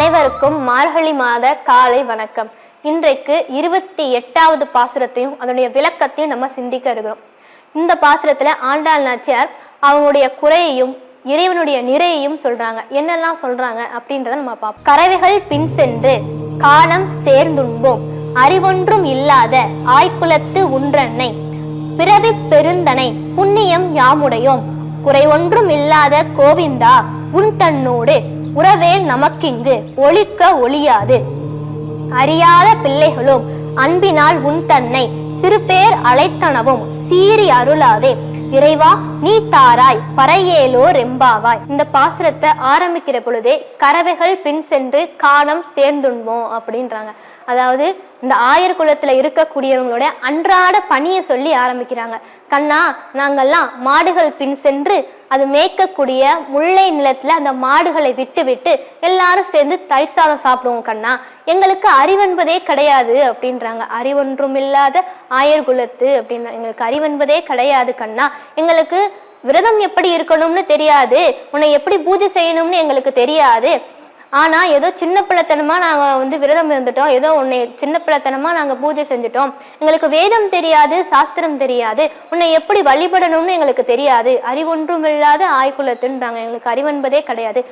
அனைவருக்கும் மார்கழி மாத காலை வணக்கம். இன்றைக்கு இருபத்தி எட்டாவது பாசுரத்தையும் அதனுடைய விளக்கத்தையும் நம்ம சிந்திக்க இருக்கிறோம். இந்த பாசுரத்துல ஆண்டாள் நாச்சியார் அவங்களுடைய குறையையும் இறைவனுடைய நிறையையும் சொல்றாங்க. என்னெல்லாம் சொல்றாங்க அப்படின்றத நம்ம பார்ப்போம். கறவைகள் பின் சென்று காலம் சேர்ந்துண்போம் அறிவொன்றும் இல்லாத ஆய்குலத்து உன்றன்னை பிறவி பெருந்தனை புண்ணியம் யாமுடையோம். குறை ஒன்றும் இல்லாத கோவிந்தா உன் தன்னோடு உறவே நமக்கிங்கு ஒழிக்க ஒழியாது. அறியாத பிள்ளைகளும் அன்பினால் உன் தன்னை சிறுபேர் அழைத்தனவும் சீறி அருளாதே. இறைவா நீ தாராய் பறையேலோ ரெம்பாவாய் இந்த பாசுரத்தை ஆரம்பிக்கிற பொழுதே கறவைகள் பின் சென்று காலம் சேர்ந்துண்போம் அப்படின்றாங்க. அதாவது இந்த ஆயர் குலத்துல இருக்கக்கூடியவங்களோட அன்றாட பணியை சொல்லி ஆரம்பிக்கிறாங்க. கண்ணா நாங்கெல்லாம் மாடுகள் பின் சென்று அது மேய்க்கக்கூடிய முல்லை நிலத்துல அந்த மாடுகளை விட்டு விட்டு எல்லாரும் சேர்ந்து தயிர் சாதம் சாப்பிடுவோம் கண்ணா. எங்களுக்கு அறிவென்பதே கிடையாது அப்படின்றாங்க. அறிவொன்றும் இல்லாத ஆயர் குலத்து அப்படின்னா எங்களுக்கு அறிவென்பதே கிடையாது கண்ணா. எங்களுக்கு விரதம் எப்படி இருக்கணும்னு தெரியாது. உன்னை எப்படி பூஜை செய்யணும்னு எங்களுக்கு தெரியாது. ஆனா ஏதோ சின்ன பிள்ளைத்தனமா நாங்க வந்து விரதம் இருந்துட்டோம். ஏதோ உன்னை சின்ன பிள்ளைத்தனமா நாங்க பூஜை செஞ்சுட்டோம். எங்களுக்கு வேதம் தெரியாது சாஸ்திரம் தெரியாது. உன்னை எப்படி வழிபடணும்னு எங்களுக்கு தெரியாது. அறிவொன்றும் இல்லாத ஆய்குலத்துன்றாங்க. எங்களுக்கு அறிவென்பதே கிடையாது.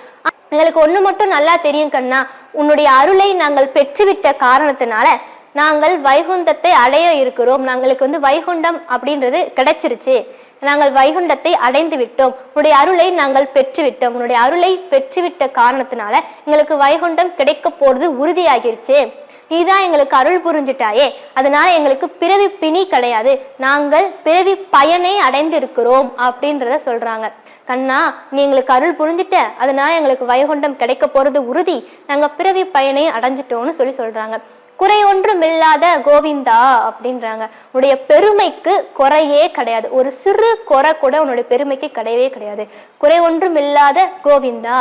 எங்களுக்கு ஒண்ணு மட்டும் நல்லா தெரியும் கண்ணா. உன்னுடைய அருளை நாங்கள் பெற்றுவிட்ட காரணத்தினால நாங்கள் வைகுந்தத்தை அடைய இருக்கிறோம். நாங்களுக்கு வந்து வைகுண்டம் அப்படின்றது கிடைச்சிருச்சு. நாங்கள் வைகுண்டத்தை அடைந்து விட்டோம். உன்னுடைய அருளை நாங்கள் பெற்றுவிட்டோம். உன்னுடைய அருளை பெற்றுவிட்ட காரணத்தினால எங்களுக்கு வைகுண்டம் கிடைக்க போறது உறுதியாகிருச்சு. நீதான் எங்களுக்கு அருள் புரிஞ்சிட்டாயே. அதனால எங்களுக்கு பிறவி பிணி கிடையாது. நாங்கள் பிறவி பயனை அடைந்திருக்கிறோம் அப்படின்றத சொல்றாங்க. கண்ணா நீ எங்களுக்கு அருள் புரிஞ்சிட்ட. அதனால எங்களுக்கு வைகுண்டம் கிடைக்க போறது உறுதி. நாங்க பிறவி பயனை அடைஞ்சிட்டோம்னு சொல்லி சொல்றாங்க. குறை ஒன்றும் இல்லாத கோவிந்தா அப்படின்றாங்க. உன்னுடைய பெருமைக்கு குறையே கிடையாது. ஒரு சிறு குறை கூட உன்னுடைய பெருமைக்கு கிடையவே கிடையாது. குறை ஒன்றும் இல்லாத கோவிந்தா.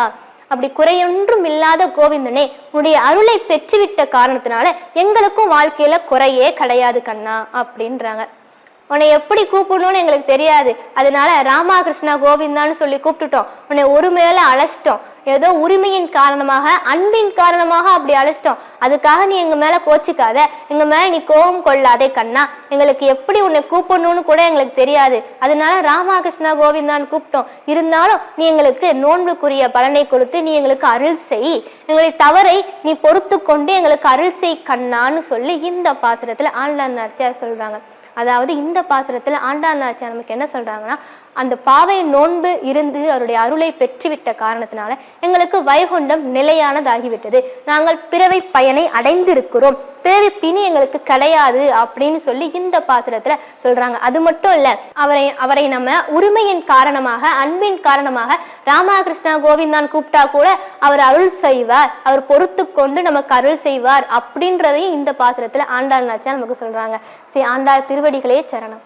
அப்படி குறையொன்றும் இல்லாத கோவிந்தனே உன்னுடைய அருளை பெற்றுவிட்ட காரணத்தினால எங்களுக்கும் வாழ்க்கையில குறையே கிடையாது கண்ணா அப்படின்றாங்க. உன்னை எப்படி கூப்பிடணும்னு எங்களுக்கு தெரியாது. அதனால ராமகிருஷ்ணா கோவிந்தான்னு சொல்லி கூப்பிட்டுட்டோம். உன்னை ஒரு அழைச்சிட்டோம். ஏதோ உரிமையின் காரணமாக அன்பின் காரணமாக அப்படி அழைச்சிட்டோம். அதுக்காக நீ எங்க மேல கோச்சிக்காத. எங்க மேல நீ கோபம் கொள்ளாதே கண்ணா. எங்களுக்கு எப்படி உன்னை கூப்பிடணும்னு கூட எங்களுக்கு தெரியாது. அதனால ராமகிருஷ்ணா கோவிந்தான்னு கூப்பிட்டோம். இருந்தாலும் நீ எங்களுக்கு நோன்புக்குரிய பலனை கொடுத்து நீ எங்களுக்கு அருள் செய். எங்களுடைய தவறை நீ பொறுத்து கொண்டு எங்களுக்கு அருள் செய் கண்ணான்னு சொல்லி இந்த பாத்திரத்துல ஆண்டான் நாச்சியார் சொல்றாங்க. அதாவது இந்த பாசுரத்தில் ஆண்டாள் நாச்சியார் நமக்கு என்ன சொல்றாங்கன்னா அந்த பாவை நோன்பு இருந்து அவருடைய அருளை பெற்றுவிட்ட காரணத்தினால எங்களுக்கு வைகுண்டம் நிலையானதாகிவிட்டது. நாங்கள் பிறவை பயனை அடைந்திருக்கிறோம். பிறவி பிணி எங்களுக்கு கிடையாது அப்படின்னு சொல்லி இந்த பாசுரத்துல சொல்றாங்க. அது மட்டும் இல்ல அவரை அவரை நம்ம உரிமையின் காரணமாக அன்பின் காரணமாக ராமகிருஷ்ணா கோவிந்தான் கூப்பிட்டா கூட அவர் அருள் செய்வார். அவர் பொறுத்து கொண்டு நமக்கு அருள் செய்வார் அப்படின்றதையும் இந்த பாசுரத்துல ஆண்டாள் நாச்சா நமக்கு சொல்றாங்க. ஸ்ரீ ஆண்டாள் திருவடிகளே சரணம்.